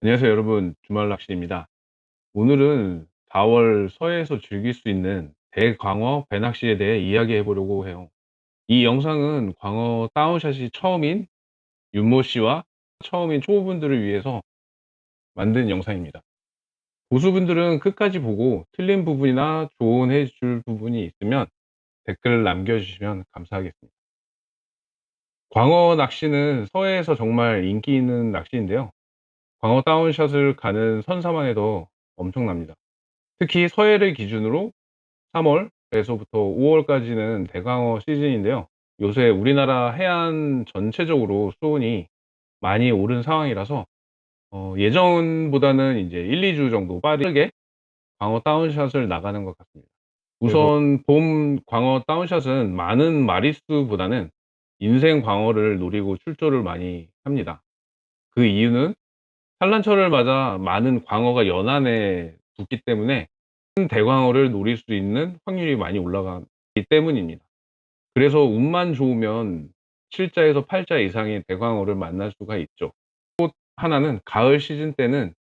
안녕하세요 여러분 주말 낚시입니다. 오늘은 4월 서해에서 즐길 수 있는 대광어 배낚시에 대해 이야기해 보려고 해요. 이 영상은 광어 다운샷이 처음인 윤모 씨와 처음인 초보분들을 위해서 만든 영상입니다. 고수분들은 끝까지 보고 틀린 부분이나 조언해 줄 부분이 있으면 댓글 남겨주시면 감사하겠습니다. 광어 낚시는 서해에서 정말 인기 있는 낚시인데요. 광어 다운샷을 가는 선사만 해도 엄청납니다. 특히 서해를 기준으로 3월에서부터 5월까지는 대광어 시즌인데요. 요새 우리나라 해안 전체적으로 수온이 많이 오른 상황이라서 어 예전보다는 이제 1-2주 정도 빠르게 광어 다운샷을 나가는 것 같습니다. 우선 봄 광어 다운샷은 많은 마리수보다는 인생 광어를 노리고 출조를 많이 합니다. 그 이유는 산란철을 맞아 많은 광어가 연안에 붙기 때문에 큰 대광어를 노릴 수 있는 확률이 많이 올라가기 때문입니다. 그래서 운만 좋으면 7자에서 8자 이상의 대광어를 만날 수가 있죠. 또 하나는 가을 시즌 때는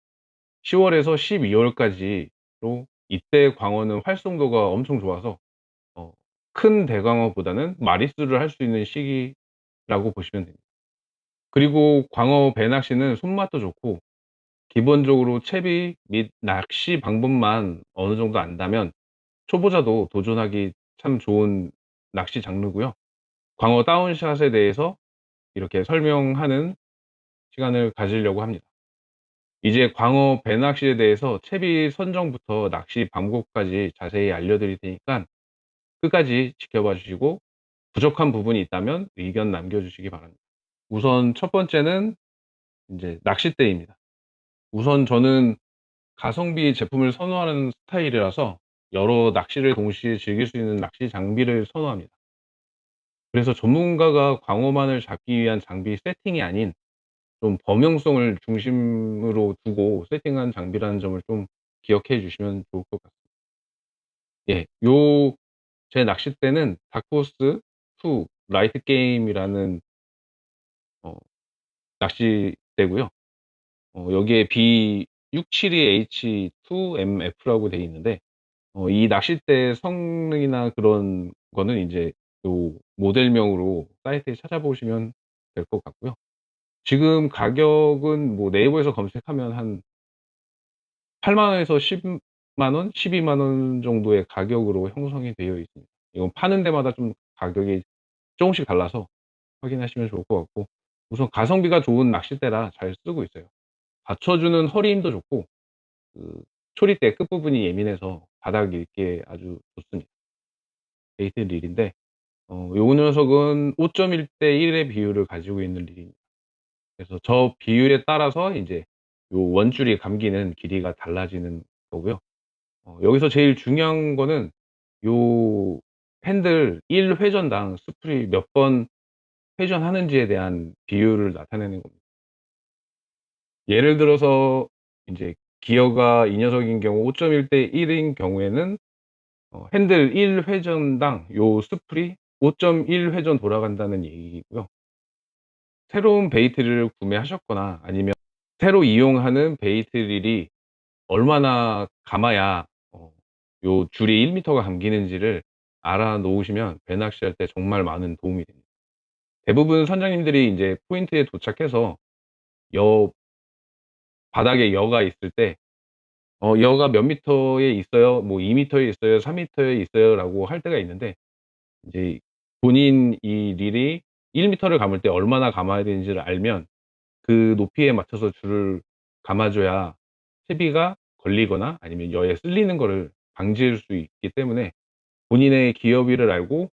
10월에서 12월까지로 이때 광어는 활성도가 엄청 좋아서 어큰 대광어보다는 마리수를 할 수 있는 시기라고 보시면 됩니다. 그리고 광어 배낚시는 손맛도 좋고 기본적으로 채비 및 낚시 방법만 어느 정도 안다면 초보자도 도전하기 참 좋은 낚시 장르고요. 광어 다운샷에 대해서 이렇게 설명하는 시간을 가지려고 합니다. 이제 광어 배낚시에 대해서 채비 선정부터 낚시 방법까지 자세히 알려드릴 테니까 끝까지 지켜봐 주시고 부족한 부분이 있다면 의견 남겨주시기 바랍니다. 우선 첫 번째는 이제 낚싯대입니다. 우선 저는 가성비 제품을 선호하는 스타일이라서 여러 낚시를 동시에 즐길 수 있는 낚시 장비를 선호합니다. 그래서 전문가가 광어만을 잡기 위한 장비 세팅이 아닌 좀 범용성을 중심으로 두고 세팅한 장비라는 점을 좀 기억해 주시면 좋을 것 같습니다. 예, 요 제 낚싯대는 다크호스 2 라이트 게임이라는 어 낚싯대고요. 어 여기에 B672H2MF라고 되어 있는데 어 이 낚싯대 성능이나 그런 거는 인제 요 모델명으로 사이트에 찾아보시면 될 것 같고요. 지금 가격은 뭐 네이버에서 검색하면 한 8만 원에서 10만 원, 12만 원 정도의 가격으로 형성이 되어 있습니다. 이건 파는 데마다 좀 가격이 쪼금씩 달라서 확인하시면 좋을 것 같고 우선 가성비가 좋은 낚싯대라 잘 쓰고 있어요. 받쳐주는 허리 힘도 좋고 그 초리대 끝부분이 예민해서 바닥 읽기에 아주 좋습니다. 베이트 릴인데 어 요 녀석은 5.1대 1의 비율을 가지고 있는 릴입니다. 그래서 저 비율에 따라서 인제 요 원줄이 감기는 길이가 달라지는 거고요. 어 여기서 제일 중요한 거는 요 핸들 1 회전당 스풀이 몇번 회전하는지에 대한 비율을 나타내는 겁니다. 예를 들어서 인제 기어가 이 녀석인 경우 5.1대 1인 경우에는 어 핸들 1 회전당 요 스풀이 5.1 회전 돌아간다는 얘기고요. 새로운 베이트를 구매하셨거나 아니면 새로 이용하는 베이트 릴이 얼마나 감아야 어 요 줄이 1 미터가 감기는지를 알아 놓으시면 배낚시할 때 정말 많은 도움이 됩니다. 대부분 선장님들이 인제 포인트에 도착해서 여 바닥에 여가 있을 때 어 "여가 몇 미터에 있어요." 뭐 "2 미터에 있어요. 3 미터에 있어요."라고 할 때가 있는데 인제 본인 이 릴이 1 미터를 감을 때 얼마나 감아야 되는지를 알면 그 높이에 맞춰서 줄을 감아 줘야 채비가 걸리거나 아니면 여에 쓸리는 거를 방지할 수 있기 때문에 본인의 기어비를 알고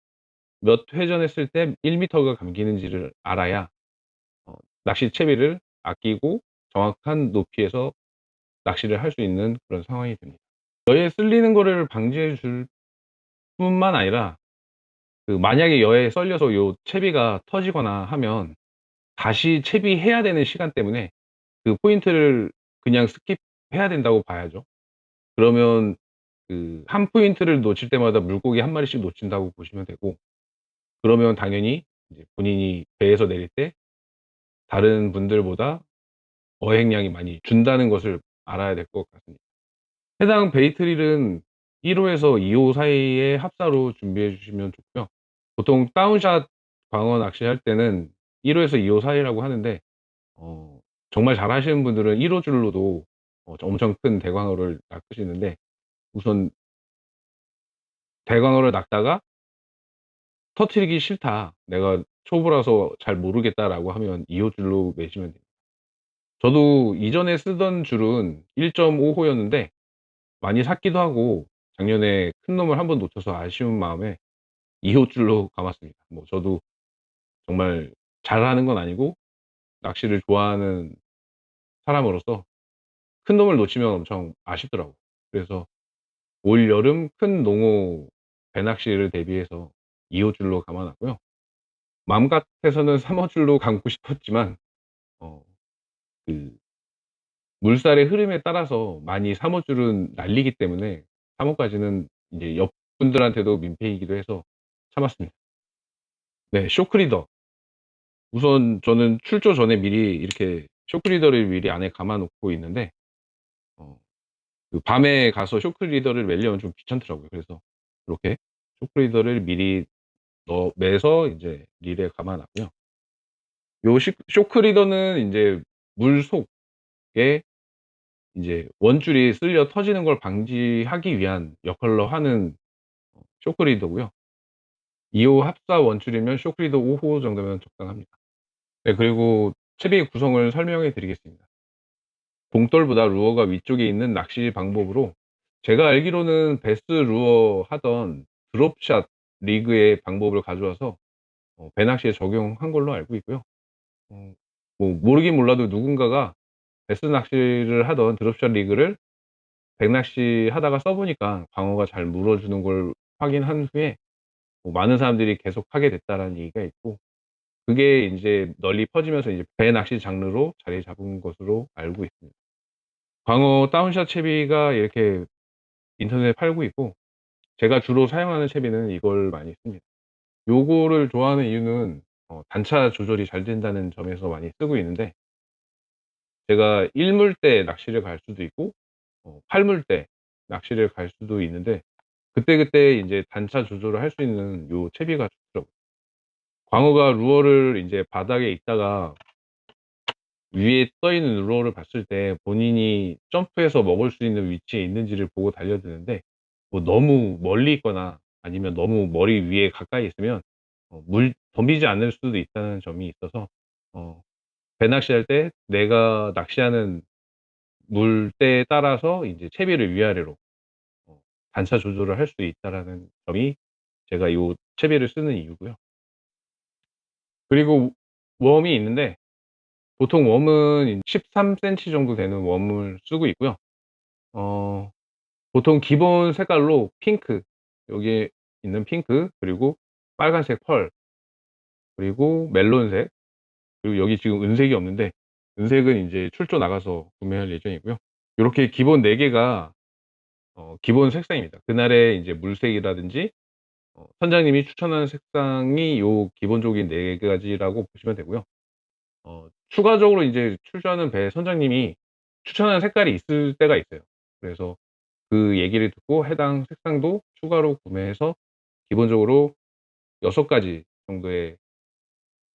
몇 회전 했을 때1 미터가 감기는지를 알아야 어 낚시 채비를 아끼고 정확한 높이에서 낚시를 할 수 있는 그런 상황이 됩니다. 여에 쓸리는 거를 방지해 줄 뿐만 아니라 그 만약에 여에 썰려서 요 채비가 터지거나 하면 다시 채비해야 되는 시간 때문에 그 포인트를 그냥 스킵해야 된다고 봐야죠. 그러면 그 한 포인트를 놓칠 때마다 물고기 한 마리씩 놓친다고 보시면 되고 그러면 당연히 이제 본인이 배에서 내릴 때 다른 분들보다 어획량이 많이 준다는 것을 알아야 될 것 같습니다. 해당 베이트릴은 1 호에서 2호 사이의 합사로 준비해 주시면 좋고요. 보통 다운샷 광어 낚시할 때는 1 호에서 2호 사이라고 하는데 어 정말 잘 하시는 분들은 1호 줄로도 어 엄청 큰 대광어를 낚으시는데 우선 대광어를 낚다가 ' 터트리기 싫다. 내가 초보라서 잘 모르겠다.'라고 하면 2호 줄로 매시면 됩니다. 저도 이전에 쓰던 줄은 1.5 호였는데 많이 샀기도 하고 작년에 큰 놈을 한 번 놓쳐서 아쉬운 마음에 2호 줄로 감았습니다. 뭐 저도 정말 잘하는 건 아니고 낚시를 좋아하는 사람으로서 큰 놈을 놓치면 엄청 아쉽더라고요. 그래서 올 여름 큰 농어 배낚시를 대비해서 2호 줄로 감아 놨고요. 맘 같아서는 3호 줄로 감고 싶었지만 어 그 물살의 흐름에 따라서 많이 3호 줄은 날리기 때문에 3 호까지는 인제 옆 분들한테도 민폐이기도 해서 참았습니다. 네 쇼크리더. 우선 저는 출조 전에 미리 이렇게 쇼크리더를 미리 안에 감아 놓고 있는데 어 그 밤에 가서 쇼크리더를 매려면 좀 귀찮더라고요. 그래서 이렇게 쇼크리더를 미리 넣어 매서 인제 릴에 감아 놨고요. 요식 쇼크 리더는 인제 물 속에 인제 원줄이 쓸려 터지는 걸 방지하기 위한 역할로 하는 어 쇼크 리더고요. 2호 합사 원줄이면 쇼크 리더 5호 정도면 적당합니다. 네 그리고 채비 구성을 설명해 드리겠습니다. 봉돌보다 루어가 위쪽에 있는 낚시 방법으로 제가 알기로는 베스 루어 하던 드롭샷 리그의 방법을 가져와서 어 배낚시에 적용한 걸로 알고 있고요. 어 뭐 모르긴 몰라도 누군가가 베스 낚시를 하던 드롭샷 리그를 백낚시 하다가 써 보니까 광어가 잘 물어주는 걸 확인한 후에 뭐 많은 사람들이 계속 하게 됐다라는 얘기가 있고 그게 인제 널리 퍼지면서 이제 배 낚시 장르로 자리 잡은 것으로 알고 있습니다. 광어 다운샷 채비가 이렇게 인터넷에 팔고 있고 제가 주로 사용하는 채비는 이걸 많이 씁니다. 요거를 좋아하는 이유는 어 단차 조절이 잘 된다는 점에서 많이 쓰고 있는데 제가 1 물때 낚시를 갈 수도 있고 어8 물때 낚시를 갈 수도 있는데 그때그때 인제 단차 조절을 할 수 있는 요 채비가 좋더라고요. 광어가 루어를 인제 바닥에 있다가 위에 떠 있는 루어를 봤을 때 본인이 점프해서 먹을 수 있는 위치에 있는지를 보고 달려드는데 뭐 너무 멀리 있거나 아니면 너무 머리 위에 가까이 있으면 어 물 덤비지 않을 수도 있다는 점이 있어서 어 배 낚시할 때 내가 낚시하는 물때에 따라서 인제 채비를 위아래로 어 단차 조절을 할 수 있다라는 점이 제가 요 채비를 쓰는 이유고요. 그리고 웜이 있는데 보통 웜은 13 센티 정도 되는 웜을 쓰고 있고요. 어 보통 기본 색깔로 핑크 여기에 있는 핑크 그리고 빨간색 펄 그리고 멜론색 그리고 여기 지금 은색이 없는데 은색은 인제 출조 나가서 구매할 예정이고요. 요렇게 기본 4 개가 어 기본 색상입니다. 그날의 인제 물색이라든지 어 선장님이 추천하는 색상이 요 기본적인 4 가지라고 보시면 되고요. 어 추가적으로 인제 출조하는 배 선장님이 추천하는 색깔이 있을 때가 있어요. 그래서 그 얘기를 듣고 해당 색상도 추가로 구매해서 기본적으로 6 가지 정도의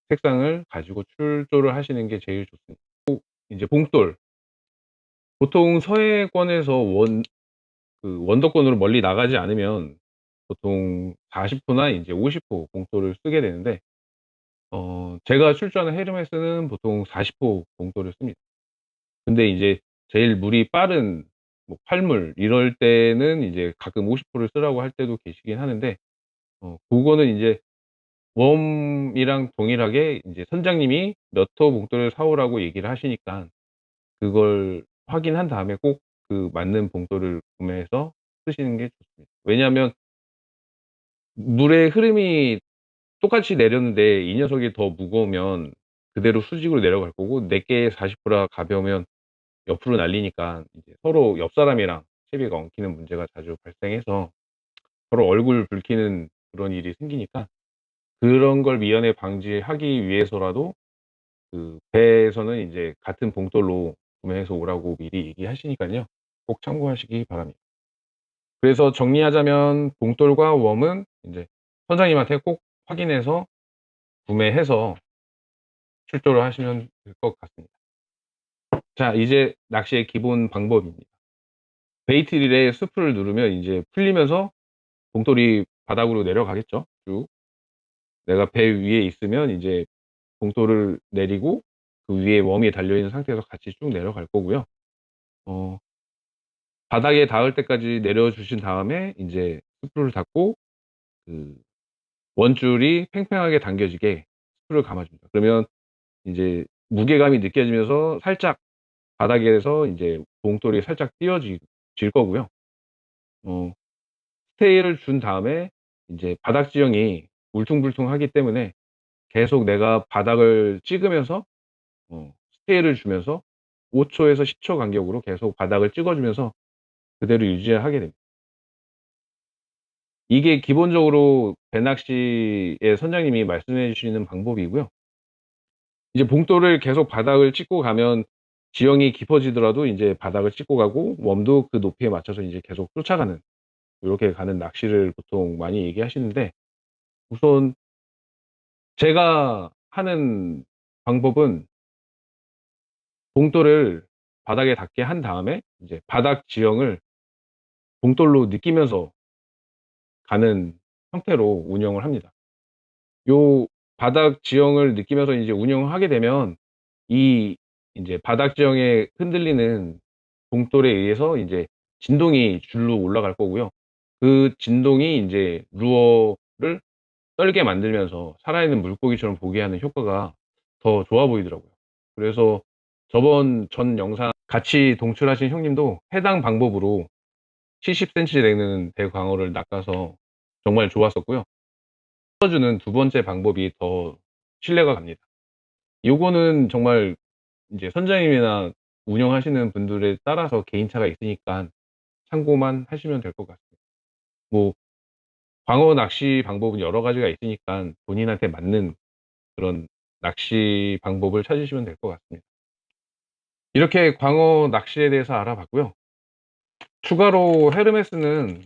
색상을 가지고 출조를 하시는 게 제일 좋습니다. 또 인제 봉돌 보통 서해권에서 원 그 원더권으로 멀리 나가지 않으면 보통 40 호나 인제 50호 봉돌을 쓰게 되는데 어 제가 출조하는 헤르메스는 보통 40호 봉돌을 씁니다. 근데 인제 제일 물이 빠른 뭐 팔물 이럴 때는 이제 가끔 50 호를 쓰라고 할 때도 계시긴 하는데 어 고거는 인제 웜이랑 동일하게 인제 선장님이 몇 호 봉돌을 사 오라고 얘기를 하시니까 그걸 확인한 다음에 꼭 그 맞는 봉돌을 구매해서 쓰시는 게 좋습니다. 왜냐하면 물의 흐름이 똑같이 내렸는데 이 녀석이 더 무거우면 그대로 수직으로 내려갈 거고 내게 40 호라 가벼우면 옆으로 날리니까 이제 서로 옆 사람이랑 채비가 엉키는 문제가 자주 발생해서 서로 얼굴 붉히는 그런 일이 생기니까 그런 걸 미연에 방지하기 위해서라도 그 배에서는 인제 같은 봉돌로 구매해서 오라고 미리 얘기하시니깐요. 꼭 참고하시기 바랍니다. 그래서 정리하자면 봉돌과 웜은 인제 선장님한테 꼭 확인해서 구매해서 출조를 하시면 될 것 같습니다. 자 이제 낚시의 기본 방법입니다. 베이트 릴에 스프를 누르면 인제 풀리면서 봉돌이 바닥으로 내려가겠죠 쭉. 내가 배 위에 있으면 인제 봉돌을 내리고 그 위에 웜이 달려 있는 상태에서 같이 쭉 내려갈 거고요. 어 바닥에 닿을 때까지 내려 주신 다음에 인제 스프를 닫고 그 원줄이 팽팽하게 당겨지게 스프를 감아 줍니다. 그러면 인제 무게감이 느껴지면서 살짝 바닥에서 인제 봉돌이 살짝 띄어지 질 거고요. 어 스테이를 준 다음에 인제 바닥 지형이 울퉁불퉁하기 때문에 계속 내가 바닥을 찍으면서 어 스테이를 주면서 5 초에서 10초 간격으로 계속 바닥을 찍어 주면서 그대로 유지하게 됩니다. 이게 기본적으로 배낚시의 선장님이 말씀해 주시는 방법이고요. 이제 봉돌을 계속 바닥을 찍고 가면 지형이 깊어지더라도 인제 바닥을 찍고 가고 웜도 그 높이에 맞춰서 이제 계속 쫓아가는 요렇게 가는 낚시를 보통 많이 얘기하시는데 우선 제가 하는 방법은 봉돌을 바닥에 닿게 한 다음에 이제 바닥 지형을 봉돌로 느끼면서 가는 형태로 운영을 합니다. 요 바닥 지형을 느끼면서 이제 운영을 하게 되면 이 인제 바닥 지형에 흔들리는 봉돌에 의해서 인제 진동이 줄로 올라갈 거고요. 그 진동이 인제 루어를 떨게 만들면서 살아있는 물고기처럼 보게 하는 효과가 더 좋아 보이더라고요. 그래서 저번 전 영상 같이 동출하신 형님도 해당 방법으로 70 센치 되는 대광어를 낚아서 정말 좋았었고요. 주는 두 번째 방법이 더 신뢰가 갑니다. 요거는 정말 인제 선장님이나 운영하시는 분들에 따라서 개인차가 있으니깐 참고만 하시면 될 것 같습니다. 뭐 광어 낚시 방법은 여러 가지가 있으니깐 본인한테 맞는 그런 낚시 방법을 찾으시면 될 것 같습니다. 이렇게 광어 낚시에 대해서 알아봤고요. 추가로 헤르메스는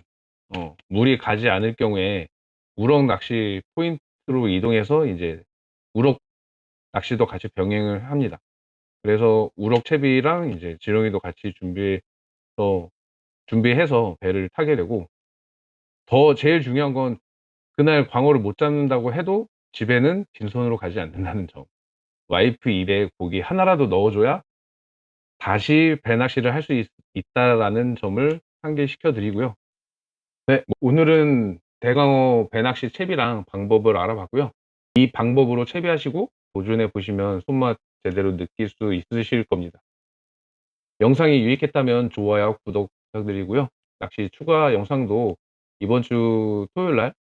어 물이 가지 않을 경우에 우럭 낚시 포인트로 이동해서 인제 우럭 낚시도 같이 병행을 합니다. 그래서 우럭 채비랑 인제 지렁이도 같이 준비해서 준비해서 배를 타게 되고 더 제일 중요한 건 그날 광어를 못 잡는다고 해도 집에는 빈손으로 가지 않는다는 점. 와이프 입에 고기 하나라도 넣어 줘야 다시 배낚시를 할 수 있다라는 점을 상기시켜 드리고요. 네. 뭐 오늘은 대광어 배낚시 채비랑 방법을 알아봤고요. 이 방법으로 채비하시고 도전해 보시면 손맛 제대로 느낄 수 있으실 겁니다. 영상이 유익했다면 좋아요, 구독 부탁드리고요. 낚시 추가 영상도 이번 주 토요일 날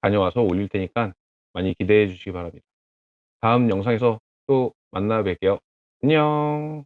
다녀와서 올릴 테니까 많이 기대해 주시기 바랍니다. 다음 영상에서 또 만나 뵐게요. 안녕.